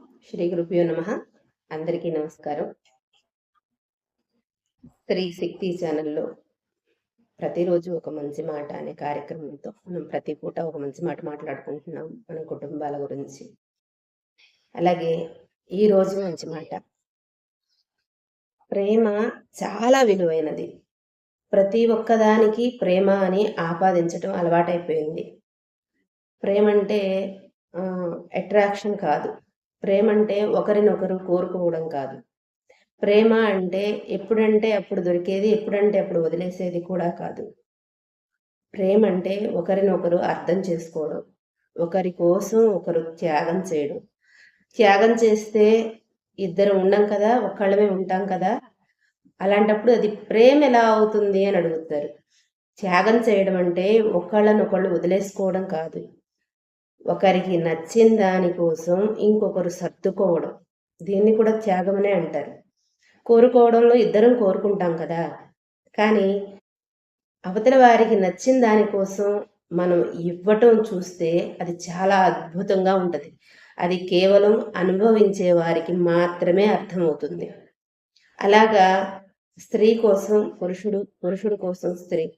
శ్రీ గురుభ్యో నమ. అందరికీ నమస్కారం. స్త్రీ శక్తి ఛానల్లో ప్రతిరోజు ఒక మంచి మాట అనే కార్యక్రమంతో మనం ప్రతి పూట ఒక మంచి మాట మాట్లాడుకుంటున్నాం మన కుటుంబాల గురించి. అలాగే ఈ రోజు మంచి మాట. ప్రేమ చాలా విలువైనది. ప్రతి ఒక్కదానికి ప్రేమ అని ఆపాదించడం అలవాటైపోయింది. ప్రేమ అంటే అట్రాక్షన్ కాదు. ప్రేమ అంటే ఒకరినొకరు కోరుకోవడం కాదు. ప్రేమ అంటే ఎప్పుడంటే అప్పుడు దొరికేది ఎప్పుడంటే అప్పుడు వదిలేసేది కూడా కాదు. ప్రేమ అంటే ఒకరినొకరు అర్థం చేసుకోవడం ఒకరి కోసం ఒకరు త్యాగం చేయడం. త్యాగం చేస్తే ఇద్దరు ఉండం కదా ఒక్కళ్ళమే ఉంటాం కదా అలాంటప్పుడు అది ప్రేమ ఎలా అవుతుంది అని అడుగుతారు. త్యాగం చేయడం అంటే ఒకళ్ళనొకళ్ళు వదిలేసుకోవడం కాదు. ఒకరికి నచ్చిన దానికోసం ఇంకొకరు సర్దుకోవడం. దీన్ని కూడా త్యాగమనే అంటారు. కోరుకోవడంలో ఇద్దరం కోరుకుంటాం కదా. కానీ అవతల వారికి నచ్చిన దానికోసం మనం ఇవ్వటం చూస్తే అది చాలా అద్భుతంగా ఉంటుంది. అది కేవలం అనుభవించే వారికి మాత్రమే అర్థమవుతుంది. అలాగా స్త్రీ కోసం పురుషుడు పురుషుడు కోసం స్త్రీ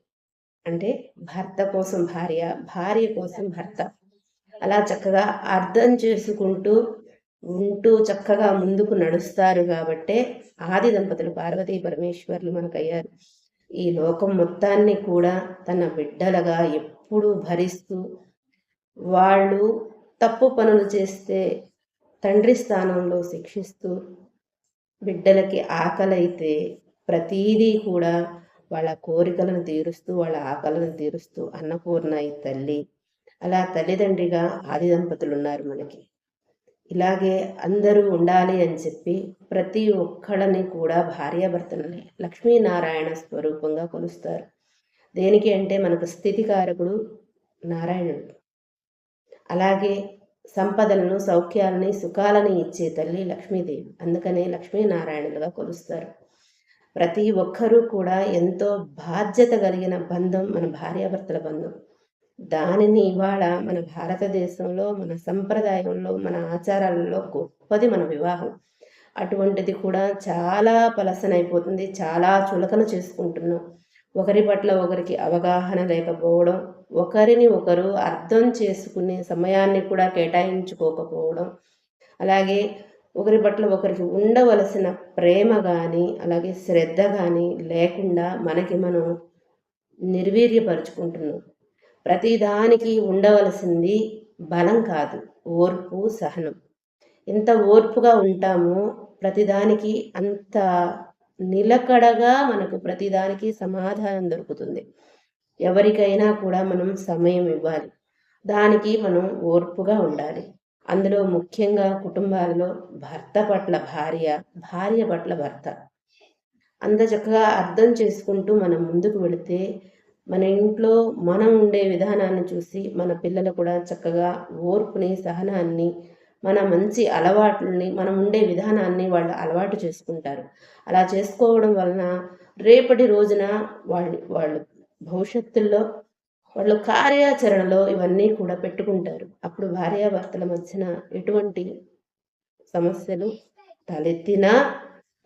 అంటే భర్త కోసం భార్య భార్య కోసం భర్త. అలా చక్కగా అర్థం చేసుకుంటూ ఉంటూ చక్కగా ముందుకు నడుస్తారు కాబట్టే ఆది దంపతులు పార్వతీ పరమేశ్వర్లు మనకయ్యారు. ఈ లోకం మొత్తాన్ని కూడా తన బిడ్డలుగా ఎప్పుడూ భరిస్తూ వాళ్ళు తప్పు పనులు చేస్తే తండ్రి స్థానంలో శిక్షిస్తూ బిడ్డలకి ఆకలైతే ప్రతీదీ కూడా వాళ్ళ కోరికలను తీరుస్తూ వాళ్ళ ఆకలను తీరుస్తూ అన్నపూర్ణ ఈ తల్లి అలా తల్లిదండ్రిగా ఆది దంపతులు ఉన్నారు మనకి. ఇలాగే అందరూ ఉండాలి అని చెప్పి ప్రతి ఒక్కళ్ళని కూడా భార్యాభర్తలని లక్ష్మీనారాయణ స్వరూపంగా కొలుస్తారు. దేనికి అంటే మనకు స్థితికారకుడు నారాయణుడు. అలాగే సంపదలను సౌఖ్యాలని సుఖాలని ఇచ్చే తల్లి లక్ష్మీదేవి. అందుకనే లక్ష్మీనారాయణులుగా కొలుస్తారు. ప్రతి ఒక్కరూ కూడా ఎంతో బాధ్యత కలిగిన బంధం మన భార్యాభర్తల బంధం. దానిని ఇవాళ మన భారతదేశంలో మన సంప్రదాయంలో మన ఆచారాలలో గొప్పది మన వివాహం. అటువంటిది కూడా చాలా పలసనైపోతుంది చాలా చులకన చేసుకుంటున్నాం. ఒకరి పట్ల ఒకరికి అవగాహన లేకపోవడం ఒకరిని ఒకరు అర్థం చేసుకునే సమయాన్ని కూడా కేటాయించుకోకపోవడం అలాగే ఒకరి పట్ల ఒకరికి ఉండవలసిన ప్రేమ కానీ అలాగే శ్రద్ధ కానీ లేకుండా మనకి మనం నిర్వీర్యపరుచుకుంటున్నాం. ప్రతిదానికి ఉండవలసింది బలం కాదు ఓర్పు సహనం. ఎంత ఓర్పుగా ఉంటామో ప్రతిదానికి అంత నిలకడగా మనకు ప్రతిదానికి సమాధానం దొరుకుతుంది. ఎవరికైనా కూడా మనం సమయం ఇవ్వాలి. దానికి మనం ఓర్పుగా ఉండాలి. అందులో ముఖ్యంగా కుటుంబాలలో భర్త పట్ల భార్య భార్య పట్ల భర్త. అంత చక్కగా అర్థం చేసుకుంటూ మనం ముందుకు వెళితే మన ఇంట్లో మనం ఉండే విధానాన్ని చూసి మన పిల్లలు కూడా చక్కగా ఓర్పుని సహనాన్ని మన మంచి అలవాట్లని మనం ఉండే విధానాన్ని వాళ్ళు అలవాటు చేసుకుంటారు. అలా చేసుకోవడం వలన రేపటి రోజున వాళ్ళు వాళ్ళు భవిష్యత్తుల్లో వాళ్ళు కార్యాచరణలో ఇవన్నీ కూడా పెట్టుకుంటారు. అప్పుడు భార్యాభర్తల మధ్యన ఎటువంటి సమస్యలు తలెత్తినా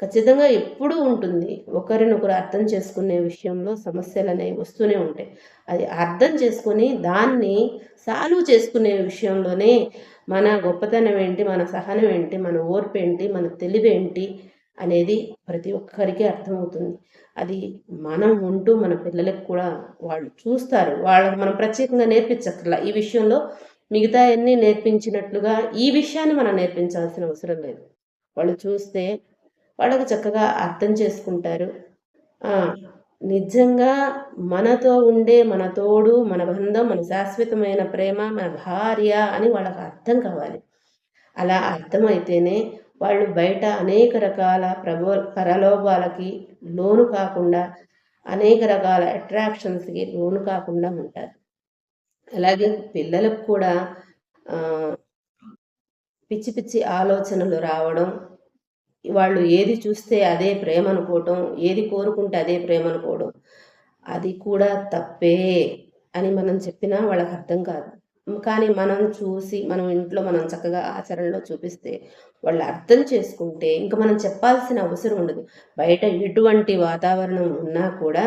ఖచ్చితంగా ఎప్పుడూ ఉంటుంది. ఒకరినొకరు అర్థం చేసుకునే విషయంలో సమస్యలు అనేవి వస్తూనే ఉంటాయి. అది అర్థం చేసుకొని దాన్ని సాల్వ్ చేసుకునే విషయంలోనే మన గొప్పతనం ఏంటి మన సహనం ఏంటి మన ఓర్పు ఏంటి మన తెలివేంటి అనేది ప్రతి ఒక్కరికి అర్థమవుతుంది. అది మనం ఉంటూ మన పిల్లలకు కూడా వాళ్ళు చూస్తారు. వాళ్ళకి మనం ప్రత్యేకంగా నేర్పించక్కర్లా. ఈ విషయంలో మిగతా అన్నీ నేర్పించినట్లుగా ఈ విషయాన్ని మనం నేర్పించాల్సిన అవసరం లేదు. వాళ్ళు చూస్తే వాళ్ళకు చక్కగా అర్థం చేసుకుంటారు. నిజంగా మనతో ఉండే మన తోడు మన బంధం మన శాశ్వతమైన ప్రేమ మన భార్య అని వాళ్ళకు అర్థం కావాలి. అలా అర్థమైతేనే వాళ్ళు బయట అనేక రకాల ప్రభో పరలోభాలకి లోను కాకుండా అనేక రకాల అట్రాక్షన్స్కి లోను కాకుండా ఉంటారు. అలాగే పిల్లలకు కూడా పిచ్చి పిచ్చి ఆలోచనలు రావడం వాళ్ళు ఏది చూస్తే అదే ప్రేమ అనుకోవటం ఏది కోరుకుంటే అదే ప్రేమ అనుకోవడం అది కూడా తప్పే అని మనం చెప్పినా వాళ్ళకి అర్థం కాదు. కానీ మనం చూసి మనం ఇంట్లో మనం చక్కగా ఆచరణలో చూపిస్తే వాళ్ళు అర్థం చేసుకుంటే ఇంకా మనం చెప్పాల్సిన అవసరం ఉండదు. బయట ఎటువంటి వాతావరణం ఉన్నా కూడా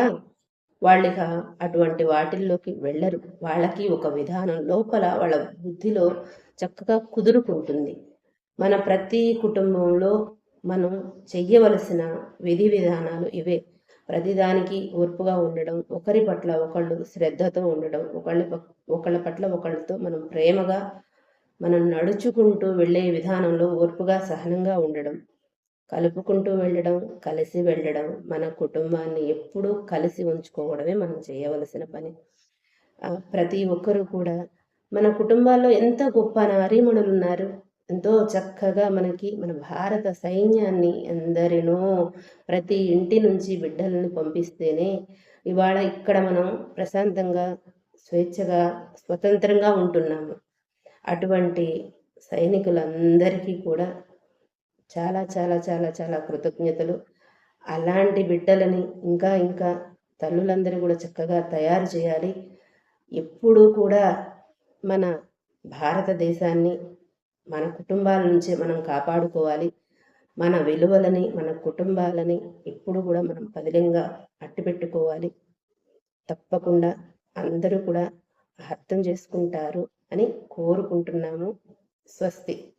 వాళ్ళిక అటువంటి వాటిల్లోకి వెళ్ళరు. వాళ్ళకి ఒక విధానం లోపల వాళ్ళ బుద్ధిలో చక్కగా కుదురుకుంటుంది. మన ప్రతి కుటుంబంలో మనం చెయ్యవలసిన విధి విధానాలు ఇవే. ప్రతిదానికి ఓర్పుగా ఉండడం ఒకరి పట్ల ఒకళ్ళు శ్రద్ధతో ఉండడం ఒకళ్ళ ఒకళ్ళ పట్ల ఒకళ్ళతో మనం ప్రేమగా మనం నడుచుకుంటూ వెళ్ళే విధానంలో ఓర్పుగా సహనంగా ఉండడం. కలుపుకుంటూ వెళ్ళడం కలిసి వెళ్ళడం మన కుటుంబాన్ని ఎప్పుడూ కలిసి ఉంచుకోవడమే మనం చేయవలసిన పని. ప్రతి ఒక్కరూ కూడా మన కుటుంబాల్లో ఎంత గొప్ప నారీమణులు ఉన్నారు ఎంతో చక్కగా మనకి మన భారత సైన్యాన్ని ఎందరినో ప్రతి ఇంటి నుంచి బిడ్డలను పంపిస్తేనే ఇవాళ ఇక్కడ మనం ప్రశాంతంగా స్వేచ్ఛగా స్వతంత్రంగా ఉంటున్నాము. అటువంటి సైనికులందరికీ కూడా చాలా చాలా చాలా చాలా కృతజ్ఞతలు. అలాంటి బిడ్డలని ఇంకా ఇంకా తల్లులందరూ కూడా చక్కగా తయారు చేయాలి. ఎప్పుడూ కూడా మన భారతదేశాన్ని మన కుటుంబాల నుంచే మనం కాపాడుకోవాలి. మన విలువలని మన కుటుంబాలని ఎప్పుడు కూడా మనం పదిలంగా అట్టిపెట్టుకోవాలి. తప్పకుండా అందరూ కూడా అర్థం చేసుకుంటారు అని కోరుకుంటున్నాము. స్వస్తి.